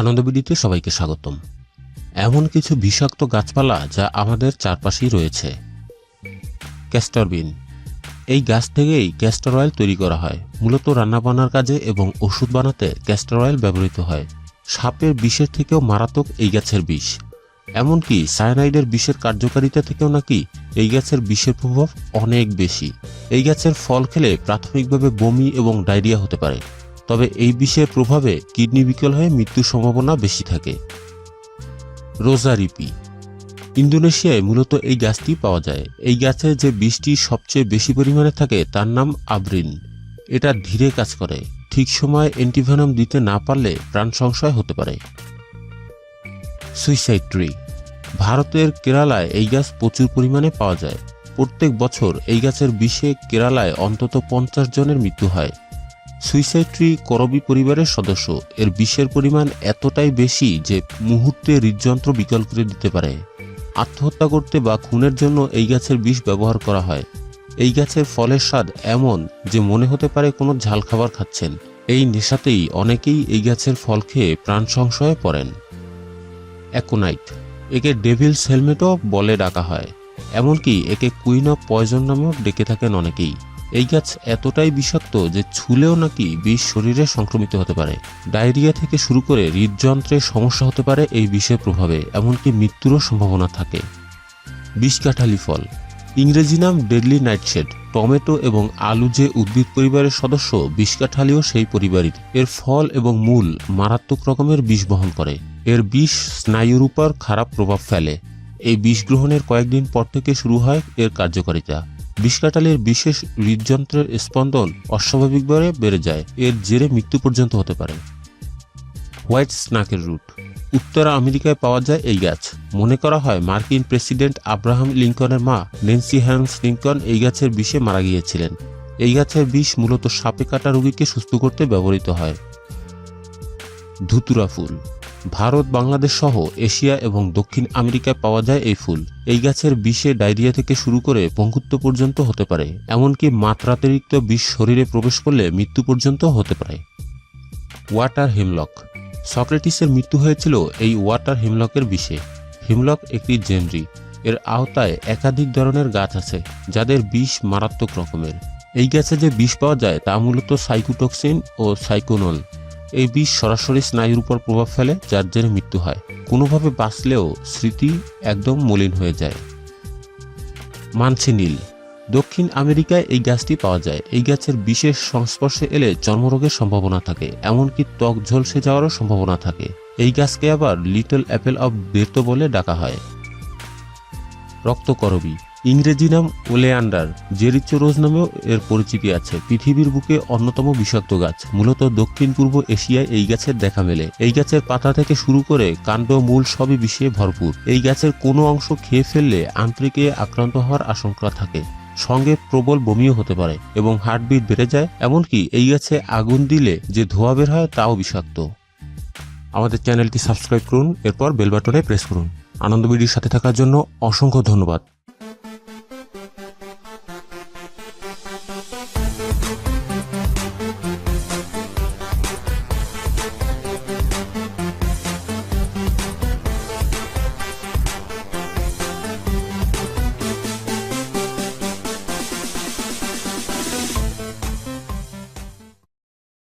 আনন্দবিডিতে সবাইকে স্বাগতম। এমন কিছু বিষাক্ত গাছপালা যা আমাদের চারপাশেই রয়েছে। ক্যাস্টর বিন, এই গাছ থেকেই ক্যাস্টর অয়েল তৈরি করা হয়। মূলত রান্নাবান্নার কাজে এবং ওষুধ বানাতে ক্যাস্টর অয়েল ব্যবহৃত হয়। সাপের বিষের থেকেও মারাত্মক এই গাছের বিষ। এমনকি সায়ানাইডের বিষের কার্যকারিতা থেকেও নাকি এই গাছের বিষের প্রভাব অনেক বেশি। এই গাছের ফল খেলে প্রাথমিকভাবে বমি এবং ডায়রিয়া হতে পারে। তবে এই বিষের প্রভাবে কিডনি বিকল হয়ে মৃত্যুর সম্ভাবনা বেশি থাকে। রোজারিপি ইন্দোনেশিয়ায় মূলত এই গাছটি পাওয়া যায়। এই গাছে যে বিষটি সবচেয়ে বেশি পরিমাণে থাকে তার নাম আবরিন। এটা ধীরে কাজ করে। ঠিক সময়ে অ্যান্টিভেনম দিতে না পারলে প্রাণ সংশয় হতে পারে। সুইসাইড ট্রি ভারতের কেরালায় এই গাছ প্রচুর পরিমাণে পাওয়া যায়। প্রত্যেক বছর এই গাছের বিষে কেরালায় অন্তত পঞ্চাশ জনের মৃত্যু হয়। সুইসাইড ট্রি করবি পরিবারের সদস্য। এর বিষের পরিমাণ এতটাই বেশি যে মুহূর্তে হৃদযন্ত্র বিকল করে দিতে পারে। আত্মহত্যা করতে বা খুনের জন্য এই গাছের বিষ ব্যবহার করা হয়। এই গাছের ফলের স্বাদ এমন যে মনে হতে পারে কোনো ঝাল খাবার খাচ্ছেন। এই নেশাতেই অনেকেই এই গাছের ফল খেয়ে প্রাণ সংশয়ে পড়েন। অ্যাকোনাইট একে ডেভিলস হেলমেটও বলে ডাকা হয়। এমনকি একে কুইন অফ পয়জন নামেও ডেকে থাকেন অনেকেই। এই গাছ এতটাই বিষাক্ত যে ছুলেও নাকি বিষ শরীরে সংক্রমিত হতে পারে। ডায়রিয়া থেকে শুরু করে হৃদযন্ত্রের সমস্যা হতে পারে এই বিষের প্রভাবে, এমনকি মৃত্যুরও সম্ভাবনা থাকে। বিষকাঠালি ফল। ইংরেজি নাম ডেডলি নাইটশেড। টমেটো এবং আলু যে উদ্ভিদ পরিবারের সদস্য বিষকাঠালিও সেই পরিবারের। এর ফল এবং মূল মারাত্মক রকমের বিষ বহন করে। এর বিষ স্নায়ুর উপর খারাপ প্রভাব ফেলে। এই বিষ গ্রহণের কয়েকদিন পর থেকে শুরু হয় এর কার্যকারিতা। বিষকাটালির বিশেষ হৃদযন্ত্রের স্পন্দন অস্বাভাবিকভাবে বেড়ে যায়। এর জেরে মৃত্যু পর্যন্ত হতে পারে। হোয়াইট স্নাকের রুট। উত্তর আমেরিকায় পাওয়া যায় এই গাছ। মনে করা হয় মার্কিন প্রেসিডেন্ট আব্রাহাম লিঙ্কনের মা নেন্সি হ্যান্স লিঙ্কন এই গাছের বিষে মারা গিয়েছিলেন। এই গাছের বিষ মূলত সাপে কাটা রোগীকে সুস্থ করতে ব্যবহৃত হয়। ধুতুরা ফুল। ভারত, বাংলাদেশ সহ এশিয়া এবং দক্ষিণ আমেরিকায় পাওয়া যায় এই ফুল। এই গাছের বিষে ডায়রিয়া থেকে শুরু করে পঙ্গুত্ব পর্যন্ত হতে পারে, এমনকি মাত্রাতিরিক্ত বিষ শরীরে প্রবেশ করলে মৃত্যু পর্যন্ত হতে পারে। Water hemlock. সক্রেটিসের মৃত্যু হয়েছিল এই ওয়াটার হিমলকের বিষে। হিমলক একটি জেনরি এর আওতায় একাধিক ধরনের গাছ আছে, যাদের বিষ মারাত্মক রকমের। এই গাছে যে বিষ পাওয়া যায় তা মূলত সাইকোটক্সিন ও সাইকোনল। এই বিষ সরাসরি স্নায়ুর উপর প্রভাব ফেলে, যার জেরে মৃত্যু হয়। কোনোভাবে বাঁচলেও স্মৃতি একদম মলিন হয়ে যায়। মানছে নীল। দক্ষিণ আমেরিকায় এই গাছটি পাওয়া যায়। এই গাছের বিশেষ সংস্পর্শে এলে চর্মরোগের সম্ভাবনা থাকে, এমনকি ত্বক ঝলসে যাওয়ারও সম্ভাবনা থাকে। এই গাছকে আবার লিটল অ্যাপেল অফ বের্তো বলে ডাকা হয়। রক্তকরবী। ইংরেজি নাম ওলেয়ান্ডার জেরিচো রোজ নামেও এর পরিচিতি আছে। পৃথিবীর বুকে অন্যতম বিষাক্ত গাছ, মূলত দক্ষিণ পূর্ব এশিয়ায় এই গাছের দেখা মেলে। এই গাছের পাতা থেকে শুরু করে কাণ্ড মূল সবই বিষে ভরপুর। এই গাছের কোনো অংশ খেয়ে ফেললে আন্তরিকে আক্রান্ত হওয়ার আশঙ্কা থাকে। সঙ্গে প্রবল বমিও হতে পারে এবং হার্টবিট বেড়ে যায়, এমনকি এই গাছে আগুন দিলে যে ধোঁয়া বের হয় তাও বিষাক্ত। আমাদের চ্যানেলটি সাবস্ক্রাইব করুন, এরপর বেল বাটনে প্রেস করুন। আনন্দ ভিডিওর সাথে থাকার জন্য অসংখ্য ধন্যবাদ।